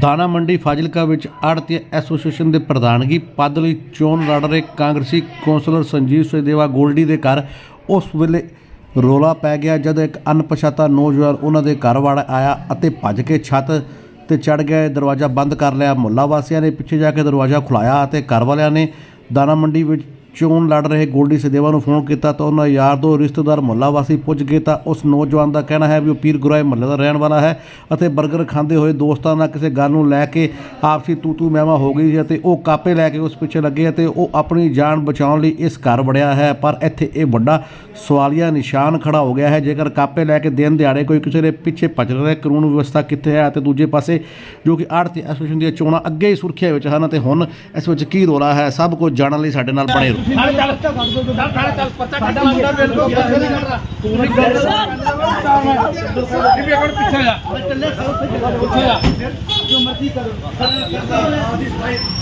ਦਾਣਾ ਮੰਡੀ ਫਾਜ਼ਿਲਕਾ ਵਿੱਚ ਆੜਤੀ ਐਸੋਸੀਏਸ਼ਨ ਦੇ ਪ੍ਰਧਾਨਗੀ ਪਦ ਲਈ ਚੋਣ ਲੜ ਰਹੇ ਕਾਂਗਰਸੀ ਕੌਂਸਲਰ ਸੰਜੀਵ ਸੁਦੇਵਾ ਗੋਲਡੀ ਦੇ ਘਰ ਉਸ ਵੇਲੇ ਰੋਲਾ ਪੈ ਗਿਆ ਜਦ ਇੱਕ ਅਣਪਛਾਤਾ ਨੌਜਵਾਨ ਉਹਨਾਂ ਦੇ ਘਰ ਵੜ ਆਇਆ ਅਤੇ ਭੱਜ ਕੇ ਛੱਤ ਤੇ ਚੜ ਗਿਆ। ਦਰਵਾਜ਼ਾ ਬੰਦ ਕਰ ਲਿਆ। ਮੁੱਲਾ ਵਾਸੀਆਂ ਨੇ ਪਿੱਛੇ ਜਾ ਕੇ ਦਰਵਾਜ਼ਾ ਖੁਲਾਇਆ ਅਤੇ ਘਰ ਵਾਲਿਆਂ ਨੇ ਦਾਣਾ ਮੰਡੀ ਵਿੱਚ ਚੋਣ ਲੜ ਰਹੇ ਗੋਲਡੀ ਸਦੇਵਾ ਨੂੰ ਫੋਨ ਕੀਤਾ ਤਾਂ ਉਹਨਾਂ ਯਾਰ ਦੋ ਰਿਸ਼ਤੇਦਾਰ ਮੁਹੱਲਾ ਵਾਸੀ ਪੁੱਜ ਗਏ ਤਾਂ ਉਸ ਨੌਜਵਾਨ ਦਾ ਕਹਿਣਾ ਹੈ ਵੀ ਉਹ ਪੀਰ ਗੁਰਾਏ ਮੁਹੱਲੇ ਦਾ ਰਹਿਣ ਵਾਲਾ ਹੈ ਅਤੇ 버ਗਰ ਖਾਂਦੇ ਹੋਏ ਦੋਸਤਾਂ ਨਾਲ ਕਿਸੇ ਗੱਲ ਨੂੰ ਲੈ ਕੇ ਆਪਸੀ ਤੂ ਤੂ ਮਹਿਮਾ ਹੋ ਗਈ ਸੀ ਅਤੇ ਉਹ ਕਾਪੇ ਲੈ ਕੇ ਉਸ ਪਿੱਛੇ ਲੱਗੇ ਅਤੇ ਉਹ ਆਪਣੀ ਜਾਨ ਬਚਾਉਣ ਲਈ ਇਸ ਘਰ ਵੜਿਆ ਹੈ। ਪਰ ਇੱਥੇ ਇਹ ਵੱਡਾ ਸਵਾਲੀਆ ਨਿਸ਼ਾਨ ਖੜਾ ਹੋ ਗਿਆ ਹੈ। ਜੇਕਰ ਕਾਪੇ ਲੈ ਕੇ ਦਿਨ ਦਿਹਾੜੇ ਕੋਈ ਕਿਸੇ ਦੇ ਪਿੱਛੇ ਭੱਜ ਰਿਹਾ ਹੈ, ਕਾਨੂੰਨ ਵਿਵਸਥਾ ਕਿੱਥੇ ਹੈ ਅਤੇ ਦੂਜੇ ਪਾਸੇ ਜੋ ਕਿ ਆੜਤੀ ਐਸੋਸੀਏਸ਼ਨ ਦੀਆਂ ਚੋਣਾਂ ਅੱਗੇ ਹੀ ਸੁਰਖੀਆਂ ਵਿੱਚ ਹਨ ਅਤੇ ਹੁਣ ਇਸ ਵਿੱਚ ਕੀ ਰੋਲਾ ਹੈ, ਸਭ ਕੁਝ ਜਾਣਨ ਲਈ ਸਾਡੇ ਨਾਲ ਬਣੇ ਰਹੋ। ਸਾਲੇ ਚੱਲ। ਸਾਲੇ ਚੱਲ ਪੱਤਾ ਸਾਡਾ ਮੁੰਡਾ ਬਿਲਕੁਲ ਪੈਸੇ ਨਹੀਂ ਕੱਢ ਰਹਾ ਤੂੰ ਨਹੀਂ ਗੱਲ ਇਹ ਵੀ ਇੱਕ ਮਿੰਟ ਪਿੱਛੇ ਜਾ। ਪਿੱਛੇ ਜਾ। ਜੋ ਮਰਜ਼ੀ ਕਰੋ।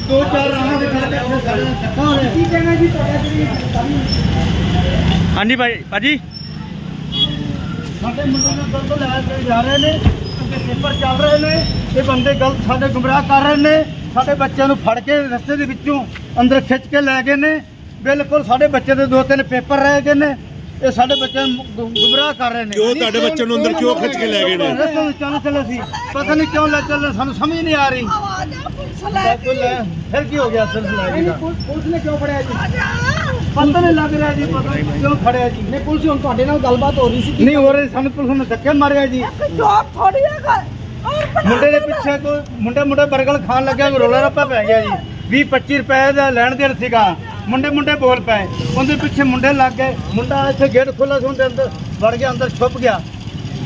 ਦੋ ਚਾਰ ਰਾਹਾਂ ਦੇ ਖੜੇ ਬੈਠੇ ਸਾਰੇ ਧੱਕਾ ਹੋ ਰਿਹਾ ਕੀ ਕਹਿਣਾ ਜੀ ਤੁਹਾਡਾ ਜਿਹੜੀ ਹਾਂਜੀ ਭਾਈ ਭਾਜੀ। ਸਾਡੇ ਮੁੰਡੇ ਨੂੰ ਦਰਦ ਲੈ ਕੇ ਜਾ ਰਹੇ ਨੇ ਅੱਗੇ ਪੇਪਰ ਚੱਲ ਰਹੇ ਨੇ ਇਹ ਬੰਦੇ ਗਲਤ ਸਾਡੇ ਗੁੰਮਰਾਹ ਕਰ ਰਹੇ ਨੇ ਸਾਡੇ ਬੱਚਿਆਂ ਨੂੰ ਫੜ ਕੇ ਰਸਤੇ ਦੇ ਵਿੱਚੋਂ ਅੰਦਰ ਖਿੱਚ ਕੇ ਲੈ ਗਏ ਨੇ ਬਿਲਕੁਲ ਸਾਡੇ ਬੱਚੇ ਦੇ ਦੋ ਤਿੰਨ ਪੇਪਰ ਰਹਿ ਗਏ ਨੇ ਇਹ ਸਾਡੇ ਬੱਚਿਆਂ ਨੂੰ ਗੁ- ਗੁੰਮਰਾਹ ਕਰ ਰਹੇ ਨੇ। ਕਿਉਂ ਤੁਹਾਡੇ ਬੱਚੇ ਨੂੰ ਅੰਦਰ ਕਿਉਂ ਖਿੱਚ ਕੇ ਲੈ ਗਏ ਨੇ? ਰਸਤੇ ਵਿੱਚ ਚੱਲ ਚੱਲੇ ਸੀ ਪਤਾ ਨਹੀਂ ਕਿਉਂ ਲੈ ਚੱਲੇ ਸਾਨੂੰ ਸਮਝ ਨਹੀਂ ਆ ਰਹੀ। ਕੋਈ ਲੈ- ਫਿਰ ਕੀ ਹੋ ਗਿਆ ਸਿਲਸਿਲਾ ਜੀ ਦਾ? ਪੁਲਿਸ ਨੇ ਕਿਉਂ ਫੜਿਆ ਜੀ? ਪਤਾ ਨਹੀਂ ਲੱਗ ਰਿਹਾ ਜੀ ਪਤਾ ਨਹੀਂ ਕਿਉਂ ਫੜਿਆ ਜੀ। ਨਹੀਂ ਪੁਲਿਸ ਹੁਣ ਤੁਹਾਡੇ ਨਾਲ ਗੱਲਬਾਤ ਹੋ ਰਹੀ ਸੀ ਨਹੀਂ ਹੋ ਰਹੀ ਸਾਨੂੰ ਪੁਲਿਸ ਨੇ ਧੱਕੇ ਮਾਰਿਆ ਜੀ। ਮੁੰਡੇ ਦੇ ਪਿੱਛੇ ਕੋਈ ਮੁੰਡੇ ਮੁੰਡੇ ਬਰਗਲ ਖਾਣ ਲੱਗਿਆ ਕੋਈ ਰੋਲਾ ਰੱਪਾ ਪੈ ਗਿਆ ਜੀ। 20 25 ਰੁਪਏ ਦਾ ਲੈਣ ਦੇਣ ਸੀਗਾ। ਮੁੰਡੇ ਮੁੰਡੇ ਬੋਲ ਪਏ। ਉਹਦੇ ਪਿੱਛੇ ਮੁੰਡੇ ਲੱਗ ਗਏ। ਮੁੰਡਾ ਇੱਥੇ ਗੇਟ ਖੋਲ੍ਹਾ ਸੀ ਉਹਦੇ ਅੰਦਰ ਵੜ ਗਿਆ ਅੰਦਰ ਛੁਪ ਗਿਆ।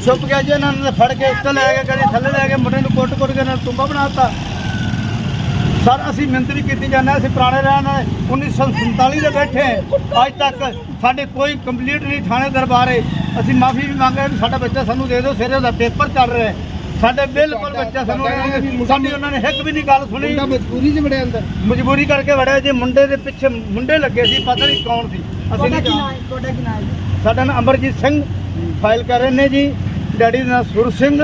ਛੁਪ ਗਿਆ ਜੀ ਇਹਨਾਂ ਨੇ ਫੜ ਕੇ ਉੱਤੇ ਲੈ ਕੇ ਕਦੇ ਥੱਲੇ ਲੈ ਗਏ ਮੁੰਡੇ ਨੂੰ ਕੁੱਟ ਕੁੱਟ ਕੇ ਇਹਨਾਂ ਨੂੰ ਤੁੰਬਾ ਬਣਾਤਾ ਸਰ ਅਸੀਂ ਮਿਹਨਤ ਵੀ ਕੀਤੀ ਜਾਂਦੇ ਹਾਂ, ਅਸੀਂ ਪੁਰਾਣੇ ਰਹਿਣ ਵਾਲੇ। 1947 ਦੇ ਬੈਠੇ। ਅੱਜ ਤੱਕ ਸਾਡੇ ਕੋਈ ਕੰਪਲੀਟ ਨਹੀਂ ਥਾਣੇ ਦਰਬਾਰੇ। ਅਸੀਂ ਮਾਫੀ ਵੀ ਮੰਗ ਰਹੇ ਸਾਡਾ ਬੱਚਾ ਸਾਨੂੰ ਦੇ ਦਿਓ ਸਿਰੇ ਦਾ ਪੇਪਰ ਚੱਲ ਰਿਹਾ ਸਾਡੇ ਬਿਲਕੁਲ ਬੱਚਾ ਸਾਨੂੰ ਸਾਡੀ ਉਹਨਾਂ ਨੇ ਇੱਕ ਵੀ ਨਹੀਂ ਗੱਲ ਸੁਣੀ। ਮਜਬੂਰੀ 'ਚ ਬੜੇ ਅੰਦਰ। ਮਜਬੂਰੀ ਕਰਕੇ ਵੜਿਆ ਜੇ ਮੁੰਡੇ ਦੇ ਪਿੱਛੇ ਮੁੰਡੇ ਲੱਗੇ ਸੀ ਪਤਾ ਨਹੀਂ ਕੌਣ ਸੀ। ਅਸੀਂ ਨਹੀਂ ਜਾਣਦੇ। ਸਾਡਾ ਨਾਮ ਅਮਰਜੀਤ ਸਿੰਘ ਫਾਈਲ ਕਰ ਰਹੇ ਨੇ ਜੀ। ਡੈਡੀ ਦਾ ਨਾਮ ਸੁਰ ਸਿੰਘ।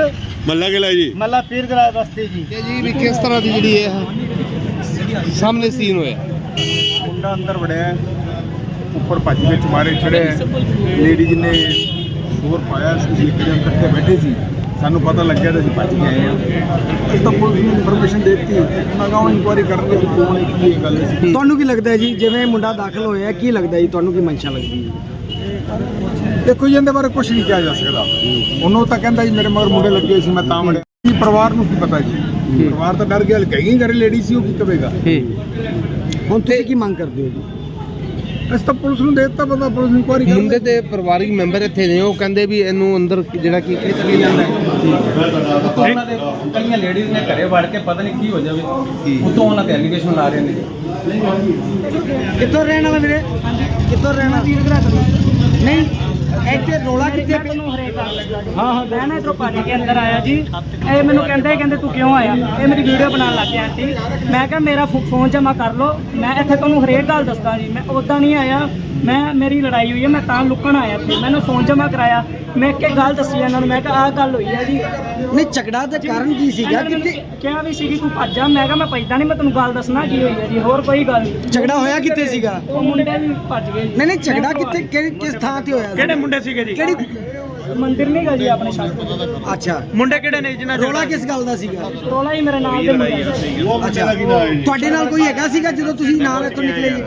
ਮੱਲਾ ਕਿਲਾ ਜੀ। ਮੱਲਾ ਪੀਰ ਗਰਾਜ ਬਸਤੀ ਜੀ। ਜੀ ਵੀ ਕਿਸ ਤਰ੍ਹਾਂ ਦੀ ਜਿਹੜੀ ਇਹ ਸਾਹਮਣੇ ਸੀਨ ਹੋਇਆ? ਮੁੰਡਾ ਅੰਦਰ ਵੜਿਆ। ਉੱਪਰ ਭੱਜ ਕੇ ਚਮਾਰੇ ਚੜਿਆ ਲੇਡੀਜ਼ ਨੇ ਸ਼ੋਰ ਪਾਇਆ ਸੀ ਇੱਕ ਜਣ ਇਕੱਠੇ ਬੈਠੇ ਸੀ। ਸਾਨੂੰ ਪਤਾ ਲੱਗਿਆ ਤਾਂ ਅਸੀਂ ਭੱਜ ਕੇ ਆਏ ਹਾਂ। ਅਸੀਂ ਤਾਂ ਪੁਲਿਸ ਨੂੰ ਇਨਫੋਰਮੇਸ਼ਨ ਦਿੱਤੀ ਉਹਨਾਂ ਕਹਾਂ ਇਨਕੁਆਇਰੀ ਕਰਨਗੇ ਵੀ ਕੌਣ ਹੈ ਕੀ ਇਹ ਗੱਲ ਸੀ ਤੁਹਾਨੂੰ ਕੀ ਲੱਗਦਾ ਹੈ ਜੀ? ਜਿਵੇਂ ਮੁੰਡਾ ਦਾਖਲ ਹੋਇਆ ਕੀ ਲੱਗਦਾ ਜੀ? ਤੁਹਾਨੂੰ ਕੀ ਮਨਸ਼ਾ ਲੱਗਦੀ ਹੈ? ਦੇਖੋ ਜੀ ਇਹਦੇ ਬਾਰੇ ਕੁਝ ਨਹੀਂ ਕਿਹਾ ਜਾ ਸਕਦਾ। ਉਹਨੂੰ ਤਾਂ ਕਹਿੰਦਾ ਜੀ ਮੇਰੇ ਮਗਰ ਮੁੰਡੇ ਲੱਗੇ ਸੀ ਮੈਂ ਤਾਂ ਵੜਿਆ। ਜੀ ਪਰਿਵਾਰ ਨੂੰ ਕੀ ਪਤਾ ਜੀ? ਪਰਿਵਾਰ ਤਾਂ ਡਰ ਗਿਆ ਕਹੀ ਘਰੇ ਲੇਡੀ ਸੀ ਉਹ ਕੀ ਕਵੇਗਾ? ਹੁਣ ਤੁਸੀਂ ਕੀ ਮੰਗ ਕਰਦੇ ਹੋ ਜੀ? ਅਸੀਂ ਤਾਂ ਪੁਲਿਸ ਨੂੰ ਦੇ ਦਿੱਤਾ ਪਤਾ ਪੁਲਿਸ ਇਨਕੁਆਇਰੀ ਕਰ ਮੁੰਡੇ ਦੇ ਪਰਿਵਾਰਿਕ ਮੈਂਬਰ ਇੱਥੇ ਨੇ ਉਹ ਕਹਿੰਦੇ ਵੀ ਇਹਨੂੰ ਅੰਦਰ ਜਿਹੜਾ ਕੀ ਖਿੱਚ ਕੇ ਜਾਂਦਾ ਹੈ ਉਹਨਾਂ ਦੇ ਕਈਆਂ ਲੇਡੀਜ਼ ਨੇ ਘਰੇ ਵੜ ਕੇ ਪਤਾ ਨਹੀਂ ਕੀ ਹੋ ਜਾਵੇ। ਉਤੋਂ ਉਹਨਾਂ ਤੇ ਐਲੀਗੇਸ਼ਨ ਲਾ ਰਹੇ ਨੇ। ਕਿੱਥੋਂ ਰਹਿਣ ਵਾਲਾ ਵੀਰੇ? ਕਿੱਥੋਂ ਰਹਿਣਾ ਵੀਰ ਨਹੀਂ ਇੱਥੇ ਰੋਲਾ ਕਿੱਥੇ ਪਿਆ? ਹਾਂ ਹਾਂ ਮੈਂ ਨਾ ਇਧਰੋਂ ਅੰਦਰ ਆਇਆ ਜੀ। ਇਹ ਮੈਨੂੰ ਕਹਿੰਦੇ ਕਹਿੰਦੇ ਤੂੰ ਕਿਉਂ ਆਇਆ? ਇਹ ਮੇਰੀ ਵੀਡੀਓ ਬਣਾਉਣ ਲੱਗ ਗਿਆ ਆਂਟੀ। ਮੈਂ ਕਿਹਾ ਮੇਰਾ ਫੋਨ ਜਮਾ ਕਰ ਲਓ। ਮੈਂ ਇੱਥੇ ਤੁਹਾਨੂੰ ਹਰੇਕ ਗੱਲ ਦੱਸਦਾ ਜੀ। ਮੈਂ ਉਦਾਂ ਨਹੀਂ ਆਇਆ। ਮੈਂ ਮੇਰੀ ਲੜਾਈ ਹੋਈ ਹੈ ਮੈਂ ਤਾਂ ਲੁਕਣ ਆਇਆ ਇੱਥੇ। ਮੈਨੂੰ ਫੋਨ ਜਮਾ ਕਰਾਇਆ। ਮੈਂ ਇੱਕ ਇੱਕ ਗੱਲ ਦੱਸੀ ਇਹਨਾਂ ਨੂੰ ਮੈਂ ਕਿਹਾ ਆਹ ਗੱਲ ਹੋਈ ਹੈ ਜੀ। ਨਹੀਂ ਝਗੜਾ ਦਾ ਕਾਰਨ ਕੀ ਸੀਗਾ? ਇਹਨਾਂ ਨੇ ਕਿੱਥੇ ਕਿਹਾ ਵੀ ਸੀਗੀ ਤੂੰ ਭੱਜ ਜਾ। ਮੈਂ ਕਿਹਾ ਮੈਂ ਭੱਜਦਾ ਨਹੀਂ ਮੈਂ ਤੈਨੂੰ ਗੱਲ ਦੱਸਣਾ ਕੀ ਹੋਈ ਹੈ ਜੀ ਹੋਰ ਕੋਈ ਗੱਲ ਨਹੀਂ ਝਗੜਾ ਹੋਇਆ ਕਿੱਥੇ ਸੀਗਾ? ਉਹ ਮੁੰਡੇ ਵੀ ਭੱਜ ਗਏ ਜੀ। ਨਹੀਂ ਨਹੀਂ ਝਗੜਾ ਕਿੱਥੇ ਕਿਹੜੀ- ਕਿਸ ਥਾਂ ਤੇ ਹੋਇਆ ਕਿਹੜੇ ਮੁੰਡੇ ਸੀਗੇ ਜੀ? ਕਿਹੜੀ ਮੰਦਿਰ ਨਹੀਂ ਗਾ ਜੀ ਆਪਣੇ ਸ਼ਾਸਤਰ ਅੱਛਾ। ਮੁੰਡੇ ਕਿਹੜੇ ਨੇ ਜਿਨ੍ਹਾਂ ਰੋਲਾ ਕਿਸ ਗੱਲ ਦਾ ਸੀਗਾ? ਰੋਲਾ ਹੀ ਮੇਰੇ ਨਾਲ ਦੇ ਮੁੰਡੇ ਦਾ। ਅੱਛਾ। ਤੁਹਾਡੇ ਨਾਲ ਕੋਈ ਹੈਗਾ ਸੀਗਾ ਜਦੋਂ ਤੁਸੀਂ ਨਾਲ ਇੱਥੋਂ ਨਿਕਲੇ ਜੀ?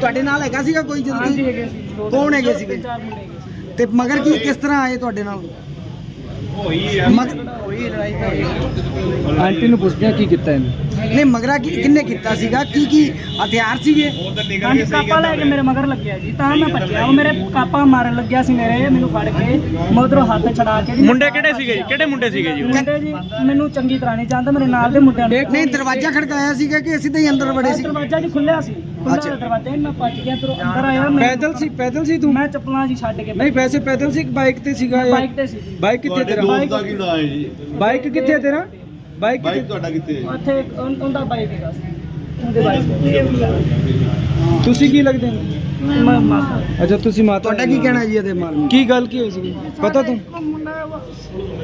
ਤੁਹਾਡੇ ਨਾਲ ਹੈਗਾ ਸੀਗਾ ਕੋਈ ਜਦੋਂ ਹਾਂਜੀ ਤੁਸੀਂ ਹੈਗੇ ਸੀ। ਦੋ- ਕੌਣ ਹੈਗੇ ਸੀਗੇ? ਤਿੰਨ ਚਾਰ ਮੁੰਡੇ ਹੈਗੇ ਸੀ। ਤੇ ਮਗਰ ਕੀ ਕਿਸ ਤਰ੍ਹਾਂ ਆਏ ਤੁਹਾਡੇ ਨਾਲ? ਆਂਟੀ ਨੂੰ ਪੁੱਛਦੇ ਆ ਕੀ ਕੀਤਾ ਇਹਨੇ? ਨਹੀਂ ਮਗਰਾ ਕੀ ਕਿੰਨੇ ਕੀਤਾ ਸੀਗਾ? ਕੀ ਕੀ ਹਥਿਆਰ ਸੀਗੇ? ਹਾਂਜੀ ਕਾਪਾ ਲੈ ਕੇ ਮੇਰੇ ਮਗਰ ਲੱਗਿਆ ਜੀ ਤਾਂ ਮੈਂ ਭੱਜਿਆ। ਉਹ ਮੇਰੇ ਕਾਪਾ ਮਾਰਨ ਲੱਗਿਆ ਸੀ ਮੇਰੇ ਮੈਨੂੰ ਫੜ ਕੇ ਮੈਂ ਉਧਰੋਂ ਹੱਥ ਛਡਾ ਕੇ ਜੀ। ਮੁੰਡੇ ਕਿਹੜੇ ਸੀਗੇ ਜੀ? ਕਿਹੜੇ ਮੁੰਡੇ ਸੀਗੇ ਜੀ ਮੁੰਡੇ ਜੀ ਮੈਨੂੰ ਚੰਗੀ ਤਰ੍ਹਾਂ ਨਹੀਂ ਜਾਣਦਾ ਮੇਰੇ ਨਾਲ ਦੇ ਮੁੰਡਿਆਂ ਨੂੰ ਨਹੀਂ ਦਰਵਾਜ਼ਾ ਖੜਕਾਇਆ ਸੀਗਾ ਕਿ ਸਿੱਧਾ ਹੀ ਅੰਦਰ ਵੜੇ ਸੀ? ਦਰਵਾਜ਼ਾ ਜੀ ਖੁੱਲਿਆ ਸੀ। ਅੱਛਾ। ਦਰਵਾਜ਼ਾ ਸੀ, ਮੈਂ ਭੱਜ ਗਿਆ ਤੇ ਅੰਦਰ ਆਇਆ ਮੈਂ। ਪੈਦਲ ਸੀ ਪੈਦਲ ਸੀ ਤੂੰ? ਮੈਂ ਚੱਪਲਾਂ ਜੀ ਛੱਡ ਕੇ ਨਹੀਂ ਵੈਸੇ ਪੈਦਲ ਸੀ ਬਾਈਕ ਤੇ ਸੀਗਾ ਬਾਈਕ ਤੇ ਸੀ ਜੀ। ਬਾਈਕ ਕਿੱਥੇ ਤੇਰਾ? ਬਾਈਕ ਕੀ ਨਾਮ ਹੈ ਜੀ? ਬਾਈਕ ਕਿੱਥੇ ਤੇਰਾ? ਬਾਈਕ ਬਾਈਕ ਤੁਹਾਡਾ ਕਿੱਥੇ ਹੈ ਉੱਥੇ ਇੱਕ ਉਨ- ਉਹਦਾ ਬਾਈਕ ਹੈਗਾ ਸੀ। ਉਹਦੇ ਬਾਈਕ ਤੁਸੀਂ ਕੀ ਲੱਗਦੇ ਹੋ? ਮੈਂ ਮਾਤਾ ਅੱਛਾ ਤੁਸੀਂ ਮਾਤਾ ਤੁਹਾਡਾ ਕੀ ਕਹਿਣਾ ਜੀ ਇਹਦੇ ਮਾਰਨ ਕੀ ਗੱਲ ਕੀ ਹੋਈ ਸੀ ਪਤਾ ਤੂੰ?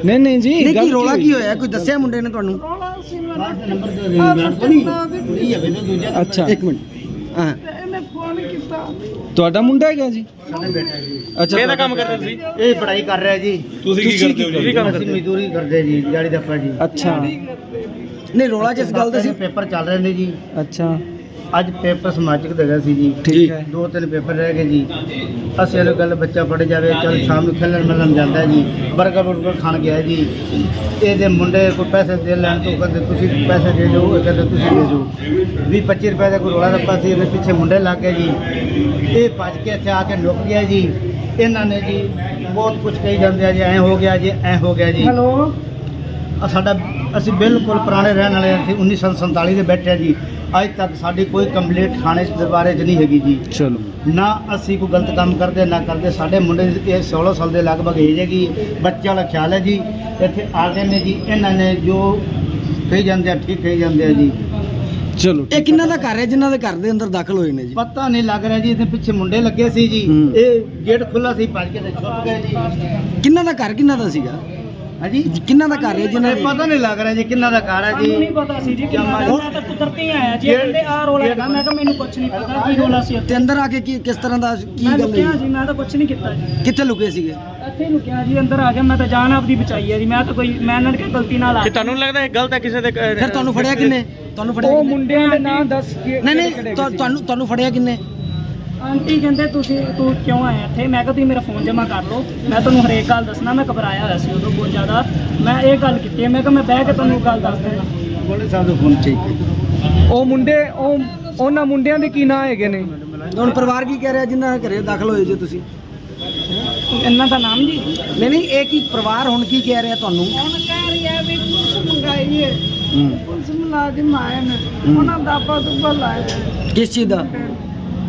ਨਹੀਂ ਨਹੀਂ ਜੀ ਨਹੀਂ ਕੀ ਰੋਲਾ ਕੀ ਹੋਇਆ? ਕੋਈ ਦੱਸਿਆ ਮੁੰਡੇ ਨੇ ਤੁਹਾਨੂੰ? ਅੱਛਾ। ਇੱਕ ਮਿੰਟ। ਹਾਂ। ਤੁਹਾਡਾ ਮੁੰਡਾ ਹੈਗਾ ਜੀ? ਅੱਛਾ ਇਹਦਾ ਕੰਮ ਕਰਦੇ ਤੁਸੀਂ? ਇਹ ਪੜ੍ਹਾਈ ਕਰ ਰਿਹਾ ਜੀ। ਤੁਸੀਂ ਕੀ ਕਰਦੇ ਹੋ ਜੀ? ਅਸੀਂ ਮਜ਼ਦੂਰੀ ਕਰਦੇ ਜੀ ਦਿਹਾੜੀ ਦੱਪਾ ਜੀ। ਅੱਛਾ। ਨਹੀਂ ਰੋਲਾ ਜਿਸ ਗੱਲ ਦਾ ਸੀ। ਪੇਪਰ ਚੱਲ ਰਹੇ ਨੇ ਜੀ। ਅੱਛਾ। ਅੱਜ ਪੇਪਰ ਸਮਾਜਿਕ ਦਾ ਹੈਗਾ ਸੀ ਜੀ। ਠੀਕ ਹੈ। ਦੋ ਤਿੰਨ ਪੇਪਰ ਰਹਿ ਗਏ ਜੀ। ਅਸੀਂ ਇਹ ਗੱਲ ਬੱਚਾ ਪੜ ਜਾਵੇ ਚਲ ਸ਼ਾਮ ਨੂੰ ਖੇਲਣ ਮਿਲਣ ਜਾਂਦਾ ਜੀ। ਬਰਗਰ ਬਰਗਰ ਖਾਣ ਗਿਆ ਜੀ। ਇਹਦੇ ਮੁੰਡੇ ਕੋਈ ਪੈਸੇ ਦੇ ਲੈਣ ਤੋਂ ਕਹਿੰਦੇ ਤੁਸੀਂ ਪੈਸੇ ਦੇ ਦਿਓ ਇਹ ਕਹਿੰਦੇ ਤੁਸੀਂ ਦੇ ਦਿਓ। 20 25 ਰੁਪਏ ਦਾ ਕੋਈ ਰੋਲਾ ਰੱਪਾ ਸੀ ਇਹਦੇ ਪਿੱਛੇ ਮੁੰਡੇ ਲੱਗ ਗਏ ਜੀ। ਇਹ ਭੱਜ ਕੇ ਇੱਥੇ ਆ ਕੇ ਲੁਕ ਗਿਆ ਜੀ। ਇਹਨਾਂ ਨੇ ਜੀ ਬਹੁਤ ਕੁਝ ਕਹੀ ਜਾਂਦੇ ਆ ਜੀ ਐ ਹੋ ਗਿਆ ਜੀ ਐ ਹੋ ਗਿਆ ਜੀ। ਹੈਲੋ। ਆ ਸਾਡਾ ਅਸੀਂ ਬਿਲਕੁਲ ਪੁਰਾਣੇ ਰਹਿਣ ਵਾਲੇ ਅਸੀਂ 1947 ਦੇ ਬੈਠੇ ਹਾਂ ਜੀ। ਅੱਜ ਤੱਕ ਸਾਡੀ ਕੋਈ ਕੰਪਲੀਟ ਥਾਣੇ ਦੇ ਬਾਰੇ 'ਚ ਨਹੀਂ ਹੈਗੀ ਜੀ। ਚਲੋ। ਨਾ ਅਸੀਂ ਕੋਈ ਗਲਤ ਕੰਮ ਕਰਦੇ ਨਾ ਕਰਦੇ। ਸਾਡੇ ਮੁੰਡੇ ਦੀ ਇਹ 16 ਸਾਲ ਦੇ ਲਗਭਗ ਏਜ ਹੈਗੀ ਬੱਚੇ ਵਾਲਾ ਖਿਆਲ ਹੈ ਜੀ। ਇੱਥੇ ਆ ਗਏ ਨੇ ਜੀ ਇਹਨਾਂ ਨੇ ਜੋ ਕਹੀ ਜਾਂਦੇ ਆ ਠੀਕ ਕਹੀ ਜਾਂਦੇ ਆ ਜੀ। ਚਲੋ ਇਹ ਕਿੰਨਾ ਦਾ ਘਰ ਹੈ ਜਿਨ੍ਹਾਂ ਦੇ ਘਰ ਦੇ ਅੰਦਰ ਦਾਖਲ ਹੋਏ ਨੇ ਜੀ? ਪਤਾ ਨਹੀਂ ਲੱਗ ਰਿਹਾ ਜੀ ਇਹਦੇ ਪਿੱਛੇ ਮੁੰਡੇ ਲੱਗੇ ਸੀ ਜੀ। ਇਹ ਗੇਟ ਖੁੱਲਾ ਸੀ ਭੱਜ ਕੇ ਤੇ ਛੁਪ ਗਏ ਜੀ। ਕਿੰਨਾ ਦਾ ਘਰ ਕਿੰਨਾ ਦਾ ਸੀਗਾ? ਹਾਂਜੀ? ਕਿੰਨਾ ਦਾ ਘਰ ਹੈ ਜਿਨ੍ਹਾਂ ਇਹ ਦੇ? ਪਤਾ ਨਹੀਂ ਲੱਗ ਰਿਹਾ ਜੀ ਕਿੰਨਾ ਦਾ ਕਾਰ ਹੈ ਮੈਨੂੰ ਨਹੀਂ ਜੀ ਪਤਾ ਸੀ ਜੀ ਕਿ ਕਿਆ ਮੈਂ ਤਾਂ ਕੁਦਰਤੀ ਆਇਆ ਜੀ ਇਹ ਕਹਿੰਦੇ ਆ ਰੋਲਾ ਹੈਗਾ ਮੈਂ ਕਿਹਾ ਮੈਨੂੰ ਕੁਝ ਨਹੀਂ ਪਤਾ ਕੀ ਰੋਲਾ ਸੀ ਤੇ ਉੱਥੇ ਅੰਦਰ ਆ ਕੇ ਕੀ ਕਿਸ ਤਰ੍ਹਾਂ ਦਾ ਕੀ ਮੈਂ ਗੱਲ ਲੁਕਿਆ ਹੈ ਜੀ ਮੈਂ ਤਾਂ ਕੁਝ ਨਹੀਂ ਕੀਤਾ ਜੀ। ਕਿੱਥੇ ਲੁਕੇ ਸੀਗੇ? ਇੱਥੇ ਲੁਕਿਆ ਜੀ ਅੰਦਰ ਆ ਗਿਆ ਮੈਂ ਤਾਂ ਜਾਨ ਆਪਦੀ ਬਚਾਈ ਹੈ ਜੀ। ਮੈਂ ਤਾਂ ਕੋਈ ਮੈਂ ਇਹਨਾਂ ਦੇ ਗਲਤੀ ਨਾਲ ਆ ਤੁਹਾਨੂੰ ਲੱਗਦਾ ਗਲਤ ਹੈ ਕਿਸੇ ਦੇ ਫਿਰ ਤੁਹਾਨੂੰ ਫੜਿਆ ਕਿੰਨੇ? ਤੁਹਾਨੂੰ ਫੜਿਆ ਉਹ ਕਿੰਨੇ? ਮੁੰਡਿਆਂ ਦੇ ਨਾਂ ਦੱਸ ਕੇ ਨਹੀਂ ਨਹੀਂ ਤੁਹਾ- ਤੁਹਾਨੂੰ ਤੁਹਾਨੂੰ ਫੜਿਆ ਕਿੰਨੇ? ਆਂਟੀ ਕਹਿੰਦੇ ਤੁਸੀਂ ਤੂੰ ਕਿਉਂ ਆਇਆ ਇੱਥੇ? ਮੈਂ ਕਿਹਾ ਤੁਸੀਂ ਮੇਰਾ ਫੋਨ ਜਮ੍ਹਾਂ ਕਰ ਲਓ। ਮੈਂ ਤੁਹਾਨੂੰ ਹਰੇਕ ਗੱਲ ਦੱਸਣਾ ਮੈਂ ਘਬਰਾਇਆ ਹੋਇਆ ਸੀ ਉਦੋਂ ਬਹੁਤ ਜ਼ਿਆਦਾ। ਮੈਂ ਇਹ ਗੱਲ ਕੀਤੀ ਹੈ ਮੈਂ ਕਿਹਾ ਮੈਂ ਬਹਿ ਕੇ ਤੁਹਾਨੂੰ ਗੱਲ ਦੱਸ ਦੇਣਾ ਬੋਲੇ ਸਾਹਿਬ ਦਾ ਫੋਨ ਠੀਕ ਹੈ ਉਹ ਮੁੰਡੇ ਉਹ ਉਹਨਾਂ ਮੁੰਡਿਆਂ ਦੇ ਕੀ ਨਾਂ ਹੈਗੇ ਨੇ? ਹੁਣ ਪਰਿਵਾਰ ਕੀ ਕਹਿ ਰਿਹਾ ਜਿਨ੍ਹਾਂ ਦੇ ਘਰੇ ਦਾਖਲ ਹੋਏ ਜੇ ਤੁਸੀਂ? ਇਹਨਾਂ ਦਾ ਨਾਮ ਜੀ? ਨਹੀਂ ਨਹੀਂ ਇਹ ਕੀ ਪਰਿਵਾਰ ਹੁਣ ਕੀ ਕਹਿ ਰਿਹਾ ਤੁਹਾਨੂੰ? ਹੁਣ ਕਹਿ ਰਹੀ ਵੀ ਪੁਲਿਸ ਮੰਗਾਈ ਹੈ। ਹੂੰ। ਪੁਲਿਸ ਮੁਲਾਜ਼ਮ ਆਏ ਨੇ। ਉਹਨਾਂ ਦਾ ਆਪਾਂ ਦੁੱਬਾ ਲਾਇਆ। ਕਿਸ ਚੀਜ਼ ਦਾ?